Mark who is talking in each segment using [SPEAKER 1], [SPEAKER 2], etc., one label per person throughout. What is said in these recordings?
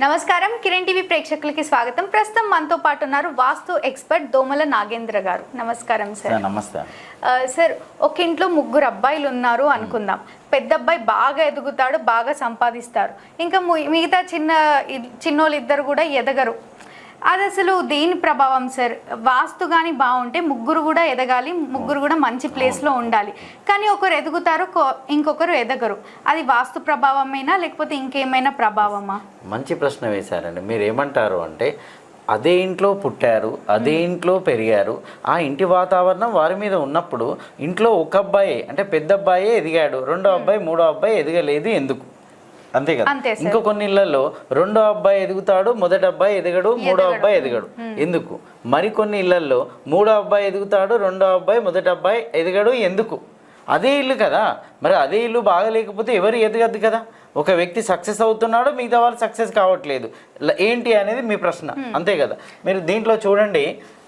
[SPEAKER 1] నమస్కారం. కిరణ్ టీవీ ప్రేక్షకులకి స్వాగతం. ప్రస్తుతం మనతో పాటు ఉన్నారు వాస్తు ఎక్స్పర్ట్ దోమల నాగేంద్ర గారు. నమస్కారం సార్.
[SPEAKER 2] నమస్తే.
[SPEAKER 1] సార్ ఒక ఇంట్లో ముగ్గురు అబ్బాయిలు ఉన్నారు అనుకుందాం. పెద్ద అబ్బాయి బాగా ఎదుగుతాడు బాగా సంపాదిస్తారు. ఇంకా మిగతా చిన్న చిన్నోళ్ళు ఇద్దరు కూడా ఎదగరు. అది అసలు దేని ప్రభావం సార్? వాస్తు కానీ బాగుంటే ముగ్గురు కూడా ఎదగాలి ముగ్గురు కూడా మంచి ప్లేస్లో ఉండాలి. కానీ ఒకరు ఎదుగుతారు ఇంకొకరు ఎదగరు. అది వాస్తు ప్రభావమేనా లేకపోతే ఇంకేమైనా ప్రభావమా?
[SPEAKER 2] మంచి ప్రశ్న వేశారండి. మీరు ఏమంటారు అంటే అదే ఇంట్లో పుట్టారు అదే ఇంట్లో పెరిగారు ఆ ఇంటి వాతావరణం వారి మీద ఉన్నప్పుడు ఇంట్లో ఒక అబ్బాయి అంటే పెద్ద అబ్బాయి ఎదిగాడు రెండో అబ్బాయి మూడో అబ్బాయి ఎదగలేదు ఎందుకు? అంతే కదా. ఇంకో కొన్ని ఇళ్ళలో రెండో అబ్బాయి ఎదుగుతాడు మొదటి అబ్బాయి ఎదగడు మూడో అబ్బాయి ఎదగడు. ఎందుకు? మరికొన్ని ఇళ్ళలో మూడో అబ్బాయి ఎదుగుతాడు రెండో అబ్బాయి మొదటి అబ్బాయి ఎదగడు ఎందుకు? అదే ఇల్లు కదా. మరి అదే ఇల్లు బాగలేకపోతే ఎవరు ఎదగద్దు కదా? ఒక వ్యక్తి సక్సెస్ అవుతున్నాడు మిగతా వాళ్ళు సక్సెస్ కావట్లేదు. ఏంటి అనేది మీ ప్రశ్న. అంతే కదా. మీరు దీంట్లో చూడండి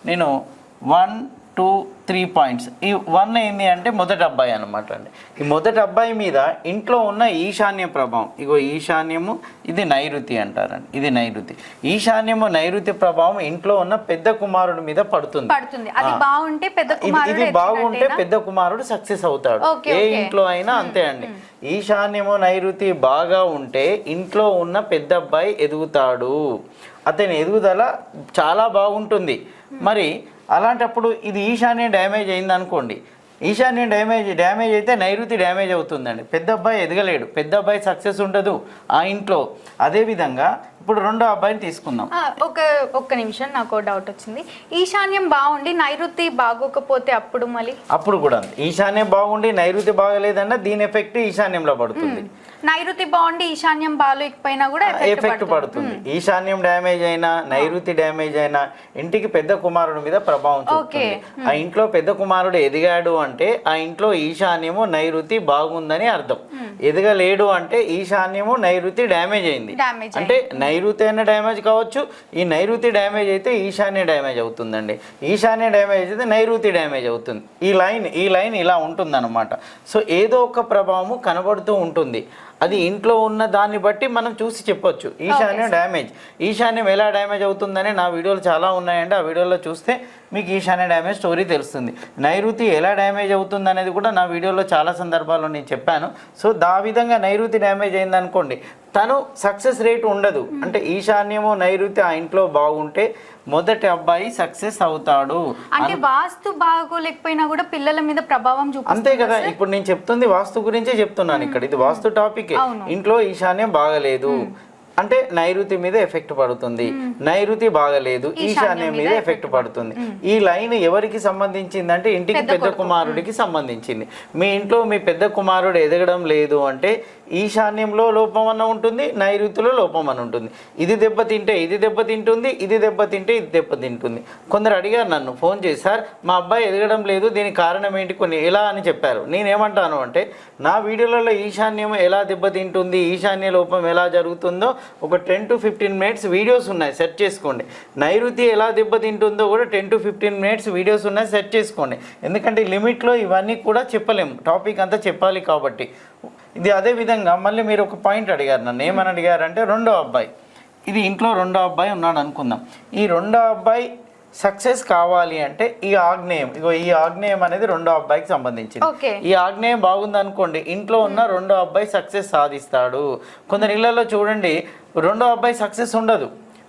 [SPEAKER 2] నేను వన్ టూ త్రీ పాయింట్స్ ఈ వన్ ఏంది అంటే మొదటి అబ్బాయి అనమాట అండి. ఈ మొదటి అబ్బాయి మీద ఇంట్లో ఉన్న ఈశాన్య ప్రభావం. ఇగో ఈశాన్యము ఇది నైరుతి అంటారండి. ఇది నైరుతి. ఈశాన్యము నైరుతి ప్రభావం ఇంట్లో ఉన్న పెద్ద కుమారుడి మీద పడుతుంది.
[SPEAKER 1] పడుతుంది. అది
[SPEAKER 2] ఆ.
[SPEAKER 1] బాగుంటే పెద్ద
[SPEAKER 2] ఇది బాగుంటే? పెద్ద కుమారుడు సక్సెస్ అవుతాడు. ఏ. ఇంట్లో అయినా అంతే అండి. ఈశాన్యము నైరుతి బాగా ఉంటే ఇంట్లో ఉన్న పెద్ద అబ్బాయి ఎదుగుతాడు. అతని ఎదుగుదల చాలా బాగుంటుంది. మరి అలాంటప్పుడు ఇది ఈశాన్యం డ్యామేజ్ అయింది అనుకోండి. ఈశాన్యం డ్యామేజ్ డ్యామేజ్ అయితే నైరుతి డ్యామేజ్ అవుతుందండి. పెద్ద అబ్బాయి ఎదగలేడు. పెద్ద అబ్బాయి సక్సెస్ ఉండదు ఆ ఇంట్లో. అదేవిధంగా ఇప్పుడు రెండో అబ్బాయిని తీసుకుందాం.
[SPEAKER 1] ఒక ఒక్క నిమిషం నాకు డౌట్ వచ్చింది. ఈశాన్యం బాగుండి నైరుతి బాగోకపోతే అప్పుడు మళ్ళీ?
[SPEAKER 2] అప్పుడు కూడా. ఈశాన్యం బాగుండి నైరుతి బాగలేదన్న దీని ఎఫెక్ట్ ఈశాన్యంలో పడుతుంది.
[SPEAKER 1] నైరుతి బాగుండి ఈశాన్యం బాగాలేకపోయినా కూడా
[SPEAKER 2] ఎఫెక్ట్ పడుతుంది. ఈశాన్యం డ్యామేజ్ అయినా నైరుతి డ్యామేజ్ అయినా ఇంటికి పెద్ద కుమారుడి మీద ప్రభావం. చూపుతుంది. ఆ ఇంట్లో పెద్ద కుమారుడు ఎదిగాడు అంటే ఆ ఇంట్లో ఈశాన్యము నైరుతి బాగుందని అర్థం. ఎదగలేడు అంటే ఈశాన్యము నైరుతి డ్యామేజ్ అయింది. అంటే నైరుతి అయినా డ్యామేజ్ కావచ్చు ఈ నైరుతి డ్యామేజ్ అయితే ఈశాన్య డ్యామేజ్ అవుతుందండి. ఈశాన్య డ్యామేజ్ అయితే నైరుతి డ్యామేజ్ అవుతుంది. ఈ లైన్ ఈ లైన్ ఇలా ఉంటుందన్నమాట. సో ఏదో ఒక ప్రభావము కనబడుతూ ఉంటుంది. అది ఇంట్లో ఉన్న దాన్ని బట్టి మనం చూసి చెప్పొచ్చు. ఈశాన్యం డ్యామేజ్. ఈశాన్యం ఎలా డ్యామేజ్ అవుతుందని నా వీడియోలు చాలా ఉన్నాయండి. ఆ వీడియోలో చూస్తే మీకు ఈశాన్య డ్యామేజ్ స్టోరీ తెలుస్తుంది. నైరుతి ఎలా డ్యామేజ్ అవుతుంది అనేది కూడా నా వీడియోలో చాలా సందర్భాల్లో నేను చెప్పాను. సో దా విధంగా నైరుతి డ్యామేజ్ అయిందనుకోండి తను సక్సెస్ రేట్ ఉండదు. అంటే ఈశాన్యము నైరుతి ఆ ఇంట్లో బాగుంటే మొదటి అబ్బాయి సక్సెస్ అవుతాడు
[SPEAKER 1] అంటే వాస్తు బాగోలేకపోయినా కూడా పిల్లల మీద ప్రభావం
[SPEAKER 2] అంతే
[SPEAKER 1] చూపిస్తుంది
[SPEAKER 2] కదా ఇప్పుడు నేను చెప్తుంది వాస్తు గురించే చెప్తున్నాను ఇక్కడ. ఇది వాస్తు టాపిక్. ఇంట్లో ఈశాన్యం బాగలేదు. అంటే నైరుతి మీద ఎఫెక్ట్ పడుతుంది. నైరుతి బాగలేదు ఈశాన్యం మీద ఎఫెక్ట్ పడుతుంది. ఈ లైన్ ఎవరికి సంబంధించింది అంటే ఇంటికి పెద్ద కుమారుడికి సంబంధించింది. మీ ఇంట్లో మీ పెద్ద కుమారుడు ఎదగడం లేదు అంటే ఈశాన్యంలో లోపం అన్న ఉంటుంది నైరుతిలో లోపం అని ఉంటుంది. ఇది దెబ్బతింటే ఇది దెబ్బతింటుంది ఇది దెబ్బతింటే ఇది దెబ్బతింటుంది కొందరు అడిగారు నన్ను ఫోన్ చేసి సార్ మా అబ్బాయి ఎదగడం లేదు దీనికి కారణం ఏంటి? కొన్ని ఎలా అని చెప్పారు. నేనేమంటాను అంటే నా వీడియోలలో ఈశాన్యం ఎలా దెబ్బతింటుంది ఈశాన్య లోపం ఎలా జరుగుతుందో ఒక ten to fifteen minutes videos ఉన్నాయి సెర్చ్ చేసుకోండి. నైరుతి ఎలా దెబ్బతింటుందో కూడా ten to fifteen minutes videos ఉన్నాయి సెర్చ్ చేసుకోండి. ఎందుకంటే లిమిట్లో ఇవన్నీ కూడా చెప్పలేము. టాపిక్ అంతా చెప్పాలి కాబట్టి. ఇది అదే విధంగా మళ్ళీ మీరు ఒక పాయింట్ అడిగారు నన్ను. ఏమని అడిగారంటే రెండో అబ్బాయి. ఇది ఇంట్లో రెండో అబ్బాయి ఉన్నాడు అనుకుందాం. ఈ రెండో అబ్బాయి సక్సెస్ కావాలి అంటే ఈ ఆగ్నేయం. ఇగో ఈ ఆగ్నేయం అనేది రెండో అబ్బాయికి సంబంధించింది. ఈ ఆగ్నేయం బాగుంది అనుకోండి ఇంట్లో ఉన్న రెండో అబ్బాయి సక్సెస్ సాధిస్తాడు. కొందరి ఇళ్ళలో చూడండి రెండో అబ్బాయి సక్సెస్ ఉండదు.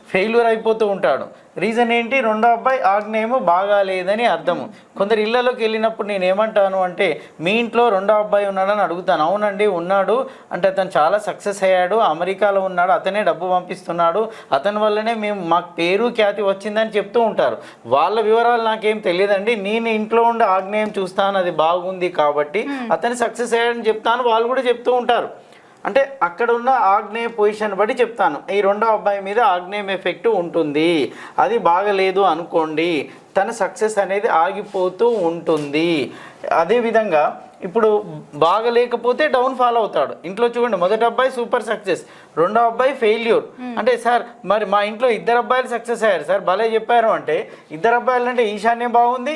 [SPEAKER 2] ఫెయిల్యూర్ అయిపోతూ ఉంటాడు. రీజన్ ఏంటి? రెండో అబ్బాయి ఆగ్నేయము బాగా లేదని అర్థము. కొందరు ఇళ్ళలోకి వెళ్ళినప్పుడు నేను ఏమంటాను అంటే మీ ఇంట్లో రెండో అబ్బాయి ఉన్నాడని అడుగుతాను. అవునండి ఉన్నాడు. అంటే అతను చాలా సక్సెస్ అయ్యాడు. అమెరికాలో ఉన్నాడు. అతనే డబ్బు పంపిస్తున్నాడు. అతని వల్లనే మేము మాకు పేరు ఖ్యాతి వచ్చిందని చెప్తూ ఉంటారు. వాళ్ళ వివరాలు నాకేం తెలియదండి. నేను ఇంట్లో ఉండే ఆగ్నేయం చూస్తాను. అది బాగుంది కాబట్టి అతను సక్సెస్ అయ్యాడని చెప్తాను. వాళ్ళు కూడా చెప్తూ ఉంటారు. అంటే అక్కడ ఉన్న ఆగ్నేయ పొజిషన్ బట్టి చెప్తాను. ఈ రెండో అబ్బాయి మీద ఆగ్నేయం ఎఫెక్ట్ ఉంటుంది. అది బాగలేదు అనుకోండి తన సక్సెస్ అనేది ఆగిపోతూ ఉంటుంది. అదేవిధంగా ఇప్పుడు బాగలేకపోతే డౌన్ ఫాల్ అవుతాడు. ఇంట్లో చూడండి మొదటి అబ్బాయి సూపర్ సక్సెస్ రెండో అబ్బాయి ఫెయిల్యూర్. అంటే సార్ మరి మా ఇంట్లో ఇద్దరు అబ్బాయిలు సక్సెస్ అయ్యారు. సార్ భలే చెప్పారు అంటే ఇద్దరు అబ్బాయిలు అంటే ఈశాన్యం బాగుంది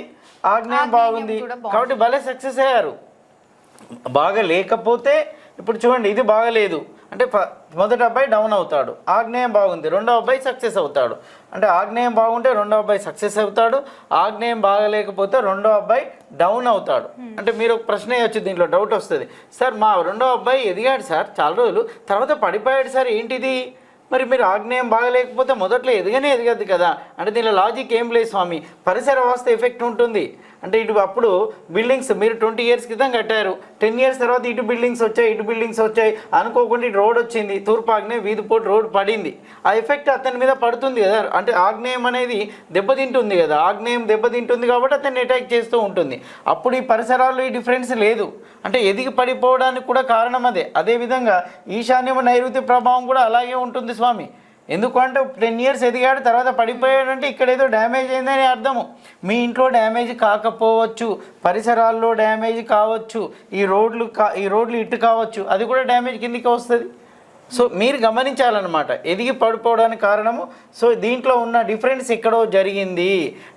[SPEAKER 2] ఆగ్నేయం బాగుంది. కాబట్టి భలే సక్సెస్ అయ్యారు. బాగా లేకపోతే ఇప్పుడు చూడండి ఇది బాగలేదు. అంటే మొదటి అబ్బాయి డౌన్ అవుతాడు. ఆగ్నేయం బాగుంది. రెండో అబ్బాయి సక్సెస్ అవుతాడు. అంటే ఆగ్నేయం బాగుంటే రెండో అబ్బాయి సక్సెస్ అవుతాడు. ఆగ్నేయం బాగలేకపోతే రెండో అబ్బాయి డౌన్ అవుతాడు. అంటే మీరు ఒక ప్రశ్న వేయచ్చు దీంట్లో డౌట్ వస్తుంది. సార్ మా రెండో అబ్బాయి ఎదిగాడు సార్ చాలా రోజులు. తర్వాత పడిపోయాడు సార్ ఏంటిది? మరి మీరు ఆగ్నేయం బాగలేకపోతే మొదట్లో ఎదగనే ఎదగద్దు కదా. అంటే దీనిలో లాజిక్ ఏం లేదు స్వామి. పరిసర వ్యవస్థ ఎఫెక్ట్ ఉంటుంది. అంటే ఇటు అప్పుడు బిల్డింగ్స్ మీరు ట్వంటీ ఇయర్స్ క్రితం కట్టారు. టెన్ ఇయర్స్ తర్వాత ఇటు బిల్డింగ్స్ వచ్చాయి ఇటు బిల్డింగ్స్ వచ్చాయి అనుకోకుండా ఇటు రోడ్ వచ్చింది. తూర్పు ఆగ్నేయం వీధిపోటు రోడ్ పడింది. ఆ ఎఫెక్ట్ అతని మీద పడుతుంది కదా. అంటే ఆగ్నేయం అనేది దెబ్బతింటుంది కదా. ఆగ్నేయం దెబ్బతింటుంది కాబట్టి అతన్ని అటాక్ చేస్తూ ఉంటుంది. అప్పుడు ఈ పరిసరాల్లో ఈ డిఫరెన్స్ లేదు. అంటే ఎదిగి పడిపోవడానికి కూడా కారణం అదే. అదేవిధంగా ఈశాన్యం నైరుతి ప్రభావం కూడా అలాగే ఉంటుంది స్వామి. ఎందుకంటే టెన్ ఇయర్స్ ఎదిగాడు తర్వాత పడిపోయాడంటే ఇక్కడ ఏదో డ్యామేజ్ అయిందని అర్థము. మీ ఇంట్లో డ్యామేజ్ కాకపోవచ్చు పరిసరాల్లో డ్యామేజ్ కావచ్చు ఈ రోడ్లు కా ఈ రోడ్లు ఇటు కావచ్చు అది కూడా డ్యామేజ్ కిందికి వస్తుంది. సో మీరు గమనించాలన్నమాట. ఎదిగి పడిపోవడానికి కారణము సో దీంట్లో ఉన్న డిఫరెన్స్ ఎక్కడో జరిగింది.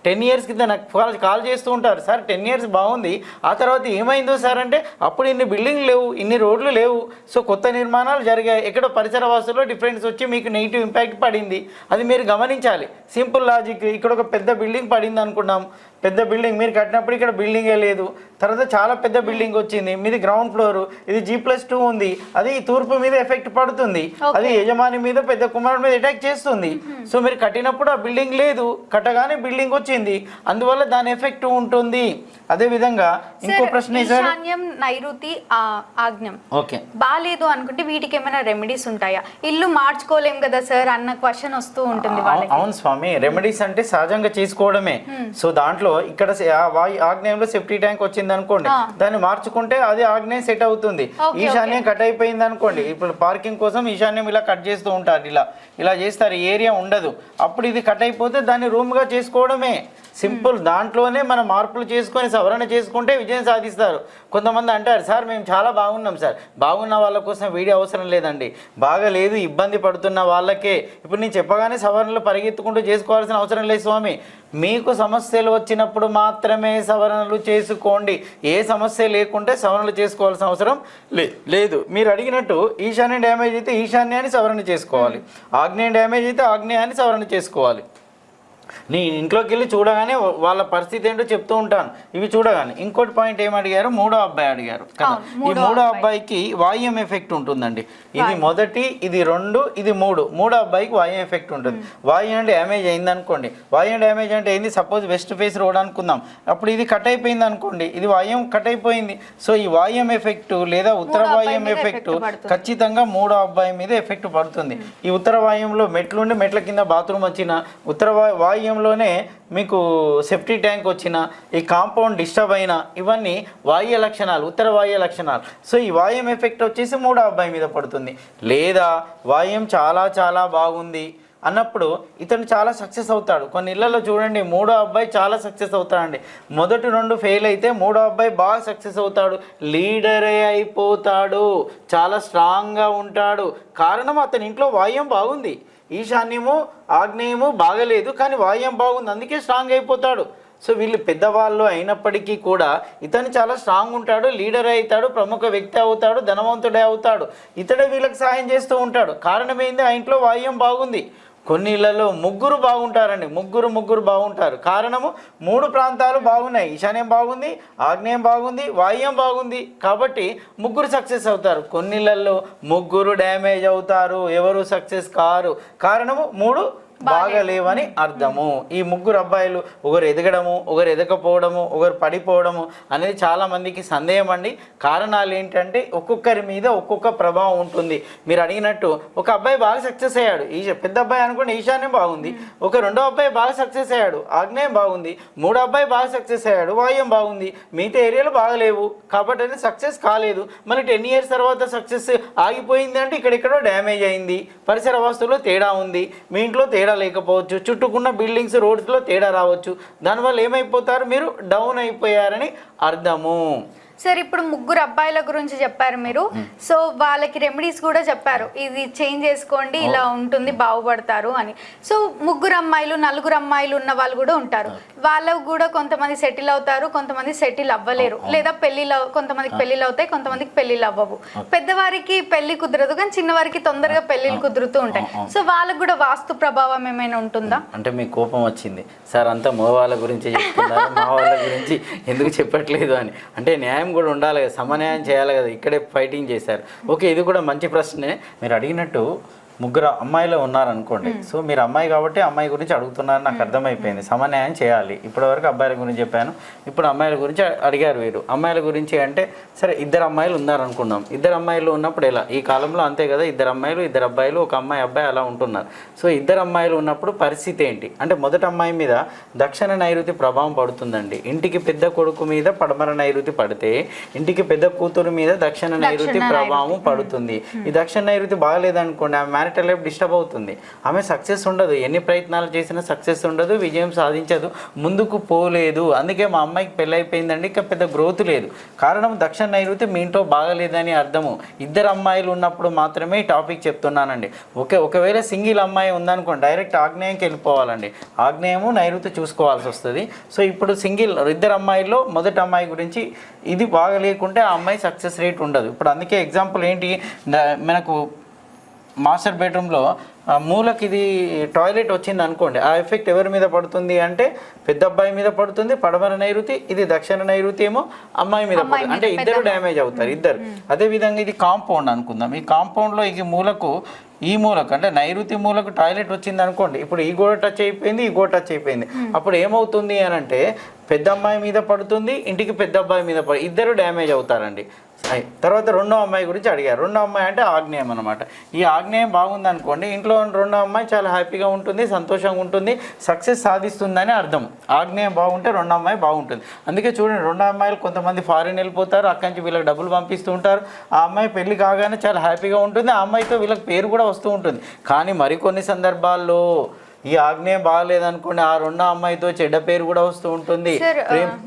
[SPEAKER 2] టెన్ ఇయర్స్ కింద నాకు కాల్ కాల్ చేస్తూ ఉంటారు. సార్ టెన్ ఇయర్స్ బాగుంది. ఆ తర్వాత ఏమైందో సార్ అంటే అప్పుడు ఇన్ని బిల్డింగ్లు లేవు ఇన్ని రోడ్లు లేవు. సో కొత్త నిర్మాణాలు జరిగాయి. ఎక్కడో పరిసర వాసుల్లో డిఫరెన్స్ వచ్చి మీకు నెగిటివ్ ఇంపాక్ట్ పడింది. అది మీరు గమనించాలి. సింపుల్ లాజిక్ ఇక్కడ ఒక పెద్ద బిల్డింగ్ పడింది అనుకున్నాం పెద్ద బిల్డింగ్ మీరు కట్టినప్పుడు ఇక్కడ బిల్డింగే లేదు. తర్వాత చాలా పెద్ద బిల్డింగ్ వచ్చింది. మీది గ్రౌండ్ ఫ్లోర్ ఇది జీ ప్లస్ టూ ఉంది. అది తూర్పు మీద ఎఫెక్ట్ పడుతుంది. అది యజమాని మీద పెద్ద కుమారుడి మీద అటాక్ చేస్తుంది. సో మీరు కట్టినప్పుడు ఆ బిల్డింగ్ లేదు. కట్టగానే బిల్డింగ్ వచ్చింది. అందువల్ల దాని ఎఫెక్ట్ ఉంటుంది. అదే విధంగా ఇంకో ప్రశ్న
[SPEAKER 1] నైరుతి ఆ, ఆగ్నేయం.
[SPEAKER 2] ఓకే
[SPEAKER 1] బాగాలేదు అనుకుంటే వీటికి ఏమైనా రెమెడీస్ ఉంటాయా? ఇల్లు మార్చుకోలేం కదా సార్ అన్న క్వశ్చన్ వస్తూ ఉంటుంది
[SPEAKER 2] అవును స్వామి. రెమెడీస్ అంటే సహజంగా చేసుకోవడమే. సో దాంట్లో ఇక్కడ సె- ఆ వాయు ఆగ్నేయంలో సెఫ్టీ ట్యాంక్ వచ్చింది. అనుకోండి
[SPEAKER 1] ఆ.
[SPEAKER 2] దాన్ని మార్చుకుంటే అది ఆగ్నేయం సెట్ అవుతుంది. ఈశాన్యం కట్ అయిపోయింది అనుకోండి ఇప్పుడు పార్కింగ్ కోసం ఈశాన్యం ఇలా కట్ చేస్తూ ఉంటారు. ఇలా ఇలా చేస్తారు. ఏరియా ఉండదు. అప్పుడు ఇది కట్ అయిపోతే దాన్ని రూమ్గా చేసుకోవడమే. సింపుల్ దాంట్లోనే మనం మార్పులు చేసుకొని సవరణ చేసుకుంటే విజయం సాధిస్తారు. కొంతమంది అంటారు సార్ మేము చాలా బాగున్నాం సార్. బాగున్న వాళ్ళ కోసం వీడియో అవసరం లేదండి. బాగలేదు ఇబ్బంది పడుతున్న వాళ్ళకే. ఇప్పుడు నేను చెప్పగానే సవరణలు పరిగెత్తుకుంటూ చేసుకోవాల్సిన అవసరం లేదు స్వామి. మీకు సమస్యలు వచ్చినప్పుడు మాత్రమే సవరణలు చేసుకోండి. ఏ సమస్య లేకుంటే సవరణలు చేసుకోవాల్సిన అవసరం లే లేదు. మీరు అడిగినట్టు ఈశాన్యం డ్యామేజ్ అయితే ఈశాన్యాన్ని సవరణ చేసుకోవాలి. ఆగ్నేయం డ్యామేజ్ అయితే ఆగ్నేయాన్ని సవరణ చేసుకోవాలి. నీ ఇంట్లోకి వెళ్ళి చూడగానే వాళ్ళ పరిస్థితి ఏంటో చెప్తూ ఉంటాను. ఇవి చూడగానే. ఇంకోటి పాయింట్ ఏం అడిగారు మూడో అబ్బాయి అడిగారు. కదా. ఈ
[SPEAKER 1] మూడో
[SPEAKER 2] మూడో
[SPEAKER 1] అబ్బాయి.
[SPEAKER 2] అబ్బాయికి వాయుం ఎఫెక్ట్ ఉంటుందండి. ఇది మొదటి ఇది రెండు ఇది మూడు. మూడో అబ్బాయికి వాయు ఎఫెక్ట్ ఉంటుంది. వాయు డ్యామేజ్ అయింది అనుకోండి వాయు డ్యామేజ్ అంటే ఏంది? సపోజ్ వెస్ట్ ఫేస్ రోడ్ అనుకుందాం. అప్పుడు ఇది కట్ అయిపోయింది అనుకోండి ఇది వాయుం కట్ అయిపోయింది. సో ఈ వాయుం ఎఫెక్ట్ లేదా ఉత్తర వాయుం ఎఫెక్ట్. ఖచ్చితంగా మూడో అబ్బాయి మీద ఎఫెక్ట్ పడుతుంది. ఈ ఉత్తర వాయుంలో మెట్లుండి మెట్ల కింద బాత్రూమ్ వచ్చిన ఉత్తర వా- వాయుంలోనే మీకు సెఫ్టీ ట్యాంక్ వచ్చిన ఈ కాంపౌండ్ డిస్టర్బ్ అయినా ఇవన్నీ వాయు లక్షణాలు ఉత్తర వాయు లక్షణాలు. సో ఈ వాయుం ఎఫెక్ట్ వచ్చేసి మూడో అబ్బాయి మీద పడుతుంది. లేదా వాయుం చాలా చాలా బాగుంది. అన్నప్పుడు ఇతను చాలా సక్సెస్ అవుతాడు. కొన్ని ఇళ్ళలో చూడండి మూడో అబ్బాయి చాలా సక్సెస్ అవుతాడండి. మొదటి రెండు ఫెయిల్ అయితే మూడో అబ్బాయి బాగా సక్సెస్ అవుతాడు. లీడరే అయిపోతాడు. చాలా స్ట్రాంగ్గా ఉంటాడు. కారణం అతని ఇంట్లో వాయ్యం బాగుంది. ఈశాన్యము ఆగ్నేయము బాగలేదు కానీ వాయ్యం బాగుంది. అందుకే స్ట్రాంగ్ అయిపోతాడు. సో వీళ్ళు పెద్దవాళ్ళు అయినప్పటికీ కూడా ఇతను చాలా స్ట్రాంగ్ ఉంటాడు లీడర్ అవుతాడు ప్రముఖ వ్యక్తి అవుతాడు ధనవంతుడే అవుతాడు. ఇతడే వీళ్ళకి సహాయం చేస్తూ ఉంటాడు. కారణం ఏంది? ఆ ఇంట్లో వాయ్యం బాగుంది. కొన్ని ఇళ్ళలో ముగ్గురు బాగుంటారండి. ముగ్గురు ముగ్గురు బాగుంటారు. కారణము మూడు ప్రాంతాలు బాగున్నాయి. ఈశాన్యం బాగుంది ఆగ్నేయం బాగుంది వాయుం బాగుంది. కాబట్టి ముగ్గురు సక్సెస్ అవుతారు. కొన్ని ఇళ్ళలో ముగ్గురు డ్యామేజ్ అవుతారు. ఎవరు సక్సెస్ కారు. కారణము మూడు బాగలేవని అర్థము. ఈ ముగ్గురు అబ్బాయిలు ఒకరు ఎదగడము ఒకరు ఎదకపోవడము ఒకరు పడిపోవడము అనేది చాలా మందికి సందేహం అండి. కారణాలు ఏంటంటే ఒక్కొక్కరి మీద ఒక్కొక్క ప్రభావం ఉంటుంది. మీరు అడిగినట్టు ఒక అబ్బాయి బాగా సక్సెస్ అయ్యాడు. ఈ పెద్ద అబ్బాయి అనుకోండి ఈశాన్యం బాగుంది. ఒక రెండో అబ్బాయి బాగా సక్సెస్ అయ్యాడు. ఆగ్నేయం బాగుంది. మూడో అబ్బాయి బాగా సక్సెస్ అయ్యాడు. వాయుం బాగుంది. మిగతా ఏరియాలు బాగలేవు. కాబట్టి అది సక్సెస్ కాలేదు. మళ్ళీ టెన్ ఇయర్స్ తర్వాత సక్సెస్ ఆగిపోయింది అంటే ఇక్కడెక్కడో డ్యామేజ్ అయింది. పరిసర వస్తువులో తేడా ఉంది. మీ ఇంట్లో తేడా తేడా లేకపోవచ్చు. చుట్టుకున్న బిల్డింగ్స్ రోడ్స్లో తేడా రావచ్చు. దానివల్ల ఏమైపోతారు? మీరు డౌన్ అయిపోయారని అర్థము.
[SPEAKER 1] సార్ ఇప్పుడు ముగ్గురు అబ్బాయిల గురించి చెప్పారు మీరు. సో వాళ్ళకి రెమెడీస్ కూడా చెప్పారు. ఇది చేంజ్ చేసుకోండి ఇలా ఉంటుంది బాగుపడతారు అని. సో ముగ్గురు అమ్మాయిలు నలుగురు అమ్మాయిలు ఉన్న వాళ్ళు కూడా ఉంటారు. వాళ్ళకు కూడా కొంతమంది సెటిల్ అవుతారు కొంతమంది సెటిల్ అవ్వలేరు. లేదా పెళ్ళిలో కొంతమందికి పెళ్ళిళ్ళు అవుతాయి కొంతమందికి పెళ్ళిళ్ళు అవ్వవు. పెద్దవారికి పెళ్ళి కుదరదు కానీ చిన్నవారికి తొందరగా పెళ్ళిళ్ళు కుదురుతూ ఉంటాయి. సో వాళ్ళకు కూడా వాస్తు ప్రభావం ఏమైనా ఉంటుందా?
[SPEAKER 2] అంటే మీకు కోపం వచ్చింది. సార్ అంతా మగ వాళ్ళ గురించి చెప్తున్నారు మా వాళ్ళ గురించి ఎందుకు చెప్పట్లేదు అని. అంటే న్యాయం కూడా ఉండాలి కదా సమన్యాయం చేయాలి కదా ఇక్కడే ఫైటింగ్ చేశారు. ఓకే ఇది కూడా మంచి ప్రశ్నే. మీరు అడిగినట్టు ముగ్గురు అమ్మాయిలు ఉన్నారనుకోండి. సో మీరు అమ్మాయి కాబట్టి అమ్మాయి గురించి అడుగుతున్నారు నాకు అర్థమైపోయింది. సమన్యాయం చేయాలి. ఇప్పటివరకు అబ్బాయిల గురించి చెప్పాను. ఇప్పుడు అమ్మాయిల గురించి అడిగారు వీరు. అమ్మాయిల గురించి అంటే సరే ఇద్దరు అమ్మాయిలు ఉన్నారనుకుందాం. ఇద్దరు అమ్మాయిలు ఉన్నప్పుడు ఎలా? ఈ కాలంలో అంతే కదా ఇద్దరు అమ్మాయిలు ఇద్దరు అబ్బాయిలు ఒక అమ్మాయి అబ్బాయి అలా ఉంటున్నారు. సో ఇద్దరు అమ్మాయిలు ఉన్నప్పుడు పరిస్థితి ఏంటి? అంటే మొదటి అమ్మాయి మీద దక్షిణ నైరుతి ప్రభావం పడుతుందండి. ఇంటికి పెద్ద కొడుకు మీద పడమర నైరుతి పడితే ఇంటికి పెద్ద కూతురు మీద దక్షిణ నైరుతి ప్రభావం పడుతుంది. ఈ దక్షిణ నైరుతి బాగలేదనుకోండి ఆమె మ్యారిటల్ లైఫ్ డిస్టర్బ్ అవుతుంది. ఆమె సక్సెస్ ఉండదు. ఎన్ని ప్రయత్నాలు చేసినా సక్సెస్ ఉండదు విజయం సాధించదు ముందుకు పోలేదు. అందుకే మా అమ్మాయికి పెళ్ళైపోయిందండి ఇంకా పెద్ద గ్రోత్ లేదు. కారణం దక్షిణ నైరుతి మీ ఇంట్లో బాగలేదని అర్థము. ఇద్దరు అమ్మాయిలు ఉన్నప్పుడు మాత్రమే ఈ టాపిక్ చెప్తున్నానండి. ఓకే ఒకవేళ సింగిల్ అమ్మాయి ఉందనుకోండి డైరెక్ట్ ఆగ్నేయంకి వెళ్ళిపోవాలండి. ఆగ్నేయము నైరుతి చూసుకోవాల్సి వస్తుంది. సో ఇప్పుడు సింగిల్ ఇద్దరు అమ్మాయిల్లో మొదటి అమ్మాయి గురించి ఇది బాగా లేకుంటే ఆ అమ్మాయి సక్సెస్ రేట్ ఉండదు. ఇప్పుడు అందుకే ఎగ్జాంపుల్ ఏంటి? మనకు మాస్టర్ బెడ్రూమ్లో మూలకి ఇది టాయిలెట్ వచ్చింది అనుకోండి ఆ ఎఫెక్ట్ ఎవరి మీద పడుతుంది అంటే పెద్ద అబ్బాయి మీద పడుతుంది పడమర నైరుతి ఇది దక్షిణ నైరుతి ఏమో అమ్మాయి మీద పడుతుంది. అంటే ఇద్దరు డ్యామేజ్ అవుతారు ఇద్దరు. అదే విధంగా ఇది కాంపౌండ్ అనుకుందాం. ఈ కాంపౌండ్లో ఈ మూలకు ఈ మూలకు అంటే నైరుతి మూలకు టాయిలెట్ వచ్చింది అనుకోండి ఇప్పుడు ఈ గోడ టచ్ అయిపోయింది ఈ గోడ టచ్ అయిపోయింది. అప్పుడు ఏమవుతుంది అని అంటే పెద్ద అమ్మాయి మీద పడుతుంది ఇంటికి పెద్ద అబ్బాయి మీద పడు ఇద్దరు డ్యామేజ్ అవుతారండి. తర్వాత రెండో అమ్మాయి గురించి అడిగారు. రెండో అమ్మాయి అంటే ఆగ్నేయం అనమాట ఈ ఆగ్నేయం బాగుంది అనుకోండి ఇంట్లో రెండో అమ్మాయి చాలా హ్యాపీగా ఉంటుంది సంతోషంగా ఉంటుంది సక్సెస్ సాధిస్తుందని అర్థం. ఆగ్నేయం బాగుంటే రెండో అమ్మాయి బాగుంటుంది. అందుకే చూడండి రెండో అమ్మాయిలు కొంతమంది ఫారిన్ వెళ్ళిపోతారు అక్కడి నుంచి వీళ్ళకి డబ్బులు పంపిస్తూ ఉంటారు. ఆ అమ్మాయి పెళ్ళి కాగానే చాలా హ్యాపీగా ఉంటుంది ఆ అమ్మాయితో వీళ్ళకి పేరు కూడా వస్తూ ఉంటుంది. కానీ మరికొన్ని సందర్భాల్లో ఈ ఆగ్నేయం బాగాలేదనుకోండి ఆ రెండో అమ్మాయితో చెడ్డ పేరు కూడా వస్తూ ఉంటుంది.
[SPEAKER 1] సార్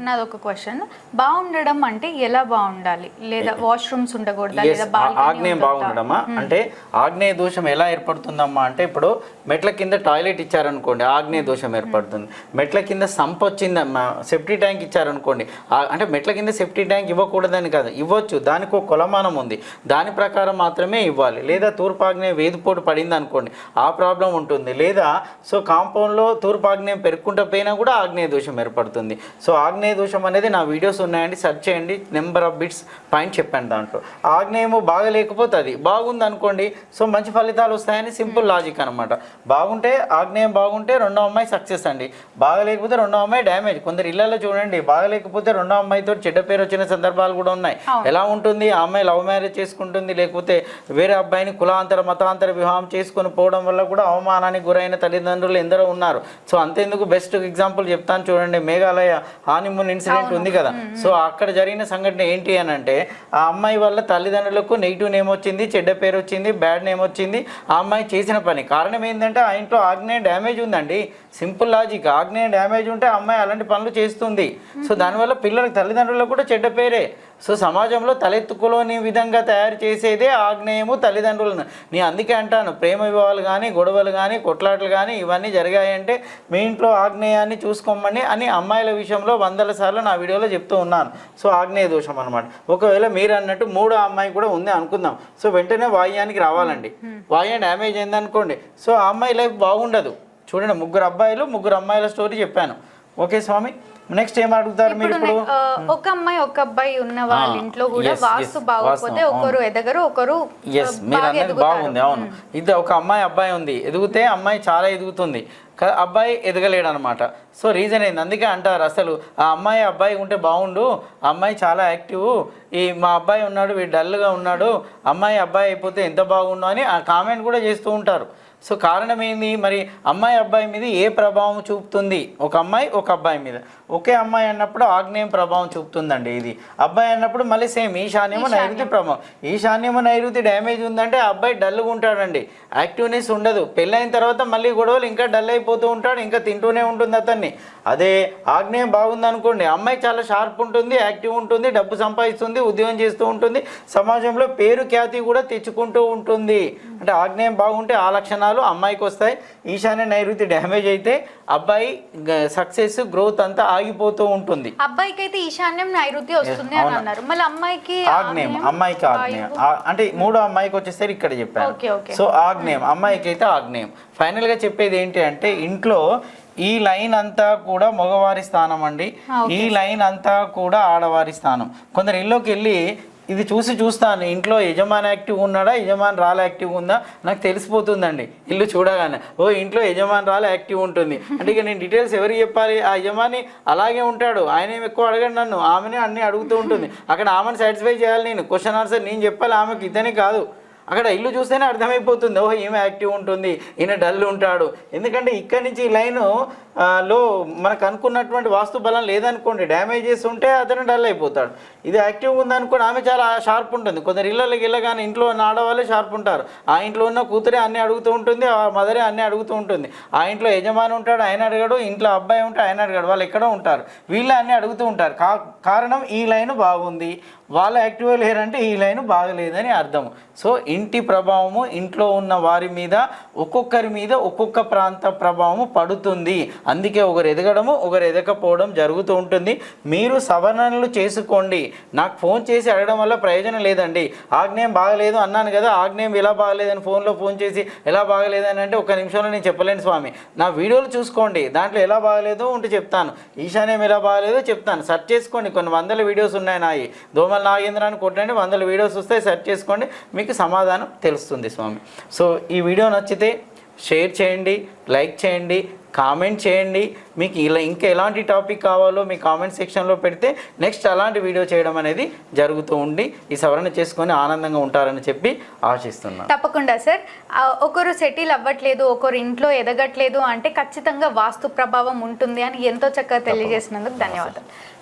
[SPEAKER 1] నాది ఒక క్వశ్చన్ బాగుండడం అంటే ఎలా బాగుండాలి? లేదా వాష్రూమ్స్ ఉండకూడదా? లేదా
[SPEAKER 2] ఆగ్నేయం బాగుండడమా? అంటే ఆగ్నేయ దోషం ఎలా ఏర్పడుతుందమ్మా? అంటే ఇప్పుడు మెట్ల కింద టాయిలెట్ ఇచ్చారనుకోండి ఆగ్నేయ దోషం ఏర్పడుతుంది. మెట్ల కింద సంప్ వచ్చిందమ్మా సెఫ్టీ ట్యాంక్ ఇచ్చారనుకోండి అంటే మెట్ల కింద సెఫ్టీ ట్యాంక్ ఇవ్వకూడదని కాదు ఇవ్వచ్చు. దానికి ఒక కొలమానం ఉంది. దాని ప్రకారం మాత్రమే ఇవ్వాలి. లేదా తూర్పు ఆగ్నేయ వేదిపోటు పడింది అనుకోండి ఆ ప్రాబ్లం ఉంటుంది. లేదా సో కాంపౌండ్లో తూర్పు ఆగ్నేయం పెరుక్కుంటూ పోయినా కూడా ఆగ్నేయ దోషం ఏర్పడుతుంది. సో ఆగ్నేయ దోషం అనేది నా వీడియోస్ ఉన్నాయండి సెర్చ్ చేయండి నెంబర్ ఆఫ్ బిట్స్ పాయింట్ చెప్పాను దాంట్లో. ఆగ్నేయము బాగా లేకపోతే అది బాగుంది అనుకోండి సో మంచి ఫలితాలు వస్తాయని సింపుల్ లాజిక్ అనమాట బాగుంటే ఆగ్నేయం బాగుంటే రెండో అమ్మాయి సక్సెస్ అండి. బాగా లేకపోతే రెండో అమ్మాయి డ్యామేజ్. కొందరు ఇళ్ళలో చూడండి బాగా లేకపోతే రెండో అమ్మాయితో చెడ్డ పేరు వచ్చిన సందర్భాలు కూడా ఉన్నాయి. ఎలా ఉంటుంది? ఆ అమ్మాయి లవ్ మ్యారేజ్ చేసుకుంటుంది లేకపోతే వేరే అబ్బాయిని కులాంతర మతాంతర వివాహం చేసుకొని పోవడం వల్ల కూడా అవమానానికి గురైన తల్లిదండ్రులు ఎందరో ఉన్నారు. సో అంతేందుకు బెస్ట్ ఎగ్జాంపుల్ చెప్తాను చూడండి. మేఘాలయ హానిమూన్ ఇన్సిడెంట్ ఉంది కదా. సో అక్కడ జరిగిన సంఘటన ఏంటి అని అంటే ఆ అమ్మాయి వల్ల తల్లిదండ్రులకు నెగిటివ్ నేమ్ వచ్చింది చెడ్డ పేరు వచ్చింది బ్యాడ్ నేమ్ వచ్చింది. ఆ అమ్మాయి చేసిన పని. కారణం ఏంటంటే ఆ ఇంట్లో ఆగ్నేయ డ్యామేజ్ ఉందండి. Simple logic. ఆగ్నేయ డ్యామేజ్ ఉంటే ఆ అమ్మాయి అలాంటి పనులు చేస్తుంది. సో దానివల్ల పిల్లలకు తల్లిదండ్రులకు కూడా చెడ్డ పేరే. సో సమాజంలో తలెత్తుకోలేని విధంగా తయారు చేసేదే ఆగ్నేయము తల్లిదండ్రులను. నేను అందుకే అంటాను ప్రేమ వివాహాలు కానీ గొడవలు కానీ కొట్లాటలు కానీ ఇవన్నీ జరిగాయంటే మీ ఇంట్లో ఆగ్నేయాన్ని చూసుకోమని అని అమ్మాయిల విషయంలో వందల సార్లు నా వీడియోలో చెప్తూ ఉన్నాను. సో ఆగ్నేయ దోషం అనమాట ఒకవేళ మీరు అన్నట్టు మూడో అమ్మాయి కూడా ఉంది అనుకుందాం. సో వెంటనే వాయుయానికి రావాలండి. వాయు డ్యామేజ్ అయిందనుకోండి. సో ఆ అమ్మాయి లైఫ్ బాగుండదు. చూడండి ముగ్గురు అబ్బాయిలు ముగ్గురు అమ్మాయిల స్టోరీ చెప్పాను. ఓకే స్వామి? నెక్స్ట్ ఏం అడుగుతారు మీరు
[SPEAKER 1] ఇప్పుడు ఆ, ఒక అమ్మాయి ఒక అబ్బాయి ఉన్న వాళ్ళ ఇంట్లో కూడా వాస్తు బాగోకపోతే ఒకరు ఎదగరు ఒకరు
[SPEAKER 2] ఎస్
[SPEAKER 1] ఆ,
[SPEAKER 2] మీరు
[SPEAKER 1] ఎదుగుతారు.
[SPEAKER 2] బాగుంది అవును. ఇది ఒక అమ్మాయి అబ్బాయి ఉంది. ఎదిగితే అమ్మాయి చాలా ఎదుగుతుంది. అబ్బాయి ఎదగలేడు అనమాట సో రీజన్ ఏంది? అందుకే అంటారు అసలు ఆ అమ్మాయి అబ్బాయి ఉంటే బాగుండు. ఆ అమ్మాయి చాలా యాక్టివ్ ఈ మా అబ్బాయి ఉన్నాడు వీడు డల్గా ఉన్నాడు. అమ్మాయి అబ్బాయి అయిపోతే ఎంత బాగుండు అని ఆ కామెంట్ కూడా చేస్తూ ఉంటారు. సో కారణం ఏంది? మరి అమ్మాయి అబ్బాయి మీద ఏ ప్రభావం చూపుతుంది? ఒక అమ్మాయి ఒక అబ్బాయి మీద. ఒకే అమ్మాయి అన్నప్పుడు ఆగ్నేయం ప్రభావం చూపుతుందండి ఇది. అబ్బాయి అన్నప్పుడు మళ్ళీ సేమ్ ఈశాన్యము నైరుతి ప్రభావం. ఈశాన్యము నైరుతి డ్యామేజ్ ఉందంటే అబ్బాయి డల్గా ఉంటాడండి. యాక్టివ్నెస్ ఉండదు. పెళ్ళైన తర్వాత మళ్ళీ గొడవలు ఇంకా డల్ అయిపోతూ ఉంటాడు ఇంకా తింటూనే ఉంటుంది అతన్ని. అదే ఆగ్నేయం బాగుంది అనుకోండి అమ్మాయి చాలా షార్ప్ ఉంటుంది యాక్టివ్ ఉంటుంది డబ్బు సంపాదిస్తుంది ఉద్యోగం చేస్తూ ఉంటుంది. సమాజంలో పేరు ఖ్యాతి కూడా తెచ్చుకుంటూ ఉంటుంది. అంటే ఆగ్నేయం బాగుంటే ఆ లక్షణాలు అమ్మాయికి వస్తాయి. ఈశాన్య నైరుతి డ్యామేజ్ అయితే అబ్బాయి సక్సెస్ గ్రోత్ అంతా ఆగిపోతూ ఉంటుంది.
[SPEAKER 1] అబ్బాయికి అయితే ఈశాన్యం నైరుతి వస్తుంది అని అన్నారు. మళ్ళీ అమ్మాయికి
[SPEAKER 2] ఆగ్నేయం అమ్మాయికి ఆగ్నేయం. అంటే మూడో అమ్మాయికి వచ్చేసరికి ఇక్కడ చెప్పాను. సో ఆగ్నేయం అమ్మాయికి అయితే ఆగ్నేయం. ఫైనల్గా చెప్పేది ఏంటి అంటే ఇంట్లో ఈ లైన్ అంతా కూడా మగవారి స్థానం అండి. ఈ లైన్ అంతా కూడా ఆడవారి స్థానం. కొందరు ఇల్లుకి వెళ్ళి ఇది చూసి చూస్తాను. ఇంట్లో యజమాని యాక్టివ్ ఉన్నాడా? యజమాని రాలే యాక్టివ్ ఉందా? నాకు తెలిసిపోతుందండి. ఇల్లు చూడగానే. ఓ ఇంట్లో యజమాని రాలే యాక్టివ్ ఉంటుంది. అంటే ఇక నేను డీటెయిల్స్ ఎవరికి చెప్పాలి? ఆ యజమాని అలాగే ఉంటాడు. ఆయన ఏం ఎక్కువ అడగండి నన్ను. ఆమెనే అన్నీ అడుగుతూ ఉంటుంది. అక్కడ ఆమెను సాటిస్ఫై చేయాలి నేను. క్వశ్చన్ ఆన్సర్ నేను చెప్పాలి. ఆమెకి ఇతనే కాదు. అక్కడ ఇల్లు చూస్తేనే అర్థమైపోతుంది. ఓహో ఈమె యాక్టివ్ ఉంటుంది. ఈయన డల్ ఉంటాడు. ఎందుకంటే ఇక్కడి నుంచి ఈ లైను లో మనకు అనుకున్నటువంటి వాస్తు బలం లేదనుకోండి డ్యామేజెస్ ఉంటే అతను డల్ అయిపోతాడు. ఇది యాక్టివ్ ఉందనుకోండి ఆమె చాలా షార్ప్ ఉంటుంది. కొందరు ఇళ్ళకి వెళ్ళగానే ఇంట్లో ఉన్న ఆడవాళ్ళే షార్ప్ ఉంటారు. ఆ ఇంట్లో ఉన్న కూతురే అన్నీ అడుగుతూ ఉంటుంది ఆ మదరే అన్నీ అడుగుతూ ఉంటుంది. ఆ ఇంట్లో యజమాని ఉంటాడు ఆయన అడగడు ఇంట్లో అబ్బాయి ఉంటే ఆయన అడగడు వాళ్ళు ఎక్కడో ఉంటారు. వీళ్ళే అన్నీ అడుగుతూ ఉంటారు. కా కారణం ఈ లైన్ బాగుంది. వాళ్ళ యాక్టివ్ లేరంటే ఈ లైన్ బాగలేదని అర్థం. సో ఇంటి ప్రభావము ఇంట్లో ఉన్న వారి మీద ఒక్కొక్కరి మీద ఒక్కొక్క ప్రాంత ప్రభావము పడుతుంది. అందుకే ఒకరు ఎదగడము ఒకరు ఎదగకపోవడం జరుగుతూ ఉంటుంది. మీరు సవరణలు చేసుకోండి. నాకు ఫోన్ చేసి అడగడం వల్ల ప్రయోజనం లేదండి. ఆగ్నేయం బాగలేదు అన్నాను కదా ఆగ్నేయం ఎలా బాగలేదని ఫోన్లో ఫోన్ చేసి ఎలా బాగలేదని అంటే ఒక నిమిషంలో నేను చెప్పలేను స్వామి. నా వీడియోలు చూసుకోండి. దాంట్లో ఎలా బాగలేదో ఉంటే చెప్తాను. ఈశాన్యం ఎలా బాగలేదో చెప్తాను. సెర్చ్ చేసుకోండి. కొన్ని వందల వీడియోస్ ఉన్నాయి నాయి. దోమల నాగేంద్ర అని కొట్టండి. వందల వీడియోస్ వస్తాయి. సెర్చ్ చేసుకోండి. మీకు సమాధానం తెలుస్తుంది స్వామి. సో ఈ వీడియో నచ్చితే షేర్ చేయండి లైక్ చేయండి కామెంట్ చేయండి. మీకు ఇలా ఇంకా ఎలాంటి టాపిక్ కావాలో మీ కామెంట్ సెక్షన్లో పెడితే నెక్స్ట్ అలాంటి వీడియో చేయడం అనేది జరుగుతూ ఉండి ఈ సవరణ చేసుకొని ఆనందంగా ఉంటారని చెప్పి ఆశిస్తున్నాను.
[SPEAKER 1] తప్పకుండా సార్. ఒకరు సెటిల్ అవ్వట్లేదు ఒకరు ఇంట్లో ఎదగట్లేదు అంటే ఖచ్చితంగా వాస్తు ప్రభావం ఉంటుంది అని ఎంతో చక్కగా తెలియజేసినందుకు ధన్యవాదాలు.